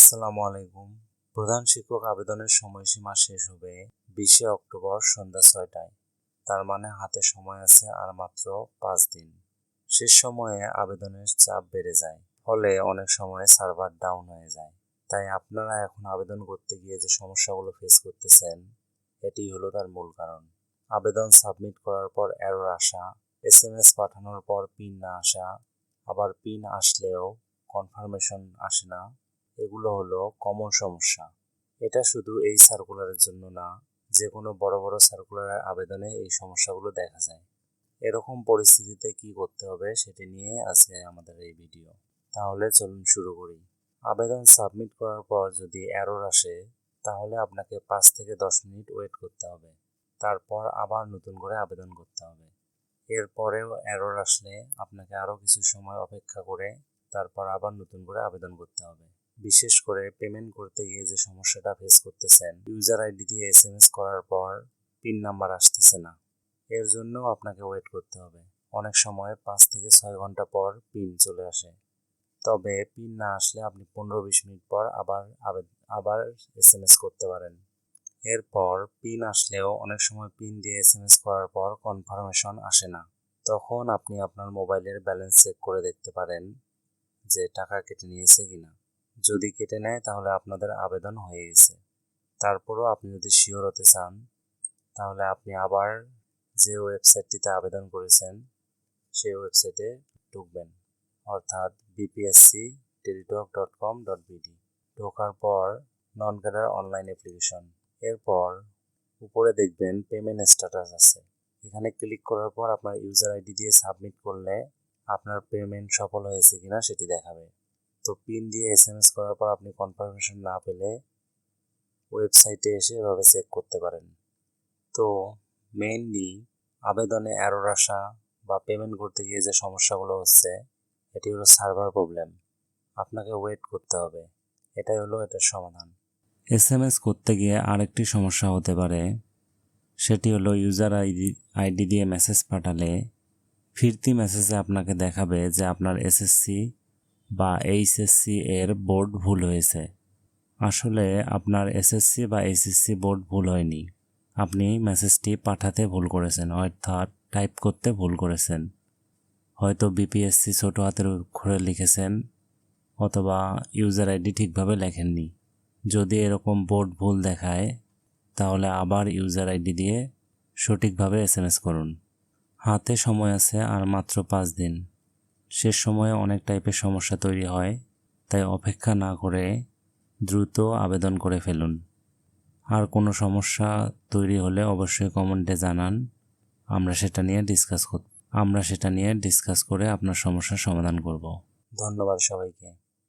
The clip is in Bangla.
আসসালামু আলাইকুম। প্রধান শিক্ষক আবেদনের সময়সীমা শেষ হবে বিশে অক্টোবর সন্ধ্যা ছয়টায়। তার মানে হাতে সময় আছে আর মাত্র পাঁচ দিন। শেষ সময়ে আবেদনের চাপ বেড়ে যায়, ফলে অনেক সময় সার্ভার ডাউন হয়ে যায়। তাই আপনারা এখন আবেদন করতে গিয়ে যে সমস্যাগুলো ফেস করতেছেন, এটি হলো তার মূল কারণ। আবেদন সাবমিট করার পর এরর আসা এস এম এস পাঠানোর পর পিন না আসা, আবার পিন আসলেও কনফার্মেশন আসে না। এগুলো হলো কমন সমস্যা। এটা শুধু এই সার্কুলারের জন্য না যে কোনো বড় বড় সার্কুলারের আবেদনে এই সমস্যাগুলো দেখা যায়। এরকম পরিস্থিতিতে কি করতে হবে সেটি নিয়ে আজকে আমাদের এই ভিডিও তাহলে চলুন শুরু করি। আবেদন সাবমিট করার পর যদি অ্যারোর আসে, তাহলে আপনাকে পাঁচ থেকে দশ মিনিট ওয়েট করতে হবে। তারপর আবার নতুন করে আবেদন করতে হবে। এরপরেও অ্যারোর আসলে আপনাকে আরও কিছু সময় অপেক্ষা করে তারপর আবার নতুন করে আবেদন করতে হবে। বিশেষ করে পেমেন্ট করতে গিয়ে যে সমস্যাটা ফেস করতেছেন ইউজার আইডি দিয়ে এস এম এস করার পর পিন নাম্বার আসতেছে না। এর জন্য আপনাকে ওয়েট করতে হবে। অনেক সময় পাঁচ থেকে ছয় ঘণ্টা পর পিন চলে আসে। তবে পিন না আসলে আপনি পনেরো বিশ মিনিট পর আবার আবার এস এম এস করতে পারেন। এরপর পিন আসলেও অনেক সময় পিন দিয়ে এস এম এস করার পর কনফার্মেশন আসে না। তখন আপনি আপনার মোবাইলের ব্যালেন্স চেক করে দেখতে পারেন যে টাকা কেটে নিয়েছে কিনা। যদি কেটে নেয়, তাহলে আপনাদের আবেদন হয়ে গেছে। তারপরও আপনি যদি শিওর হতে চান, তাহলে আপনি আবার যে ওয়েবসাইটটিতে আবেদন করেছেন, সেই ওয়েবসাইটে ঢুকবেন। অর্থাৎ BPSC Teletalk dot com dot BD ঢোকার পর নন ক্যাডার অনলাইন অ্যাপ্লিকেশন এরপর উপরে দেখবেন পেমেন্ট স্ট্যাটাস আছে। এখানে ক্লিক করার পর আপনার ইউজার আইডি দিয়ে সাবমিট করলে আপনার পেমেন্ট সফল হয়েছে কিনা সেটি দেখাবে। তো পিন দিয়ে এস এম এস করার পর আপনি কনফার্মেশন না পেলে ওয়েবসাইটে এসে এভাবে চেক করতে পারেন। তো মেইনলি আবেদনে অ্যারোর আসা বা পেমেন্ট করতে গিয়ে যে সমস্যাগুলো হচ্ছে, এটি হলো সার্ভার প্রবলেম আপনাকে ওয়েট করতে হবে। এটাই হলো এটার সমাধান। এস এম এস করতে গিয়ে আরেকটি সমস্যা হতে পারে, সেটি হলো ইউজার আইডি আইডি দিয়ে মেসেজ পাঠালে ফিরতি মেসেজে আপনাকে দেখাবে যে আপনার এসএসসি বা এইচএসসি এর বোর্ড ভুল হয়েছে। আসলে আপনার এসএসসি বা এইচএসসি বোর্ড ভুল হয়নি। আপনি মেসেজটি পাঠাতে ভুল করেছেন, অর্থাৎ টাইপ করতে ভুল করেছেন। হয়তো বিপিএসসি ছোট হাতের অক্ষরে লিখেছেন, অথবা ইউজার আইডি ঠিকভাবে লেখেননি। যদি এরকম বোর্ড ভুল দেখায়, তাহলে আবার ইউজার আইডি দিয়ে সঠিকভাবে এস করুন। হাতে সময় আছে আর মাত্র পাঁচ দিন। শেষ সময়ে অনেক টাইপের সমস্যা তৈরি হয়, তাই অপেক্ষা না করে দ্রুত আবেদন করে ফেলুন। আর কোনো সমস্যা তৈরি হলে অবশ্যই কমেন্টে জানান, আমরা সেটা নিয়ে ডিসকাস আমরা সেটা নিয়ে ডিসকাস করে আপনার সমস্যার সমাধান করব। ধন্যবাদ সবাইকে।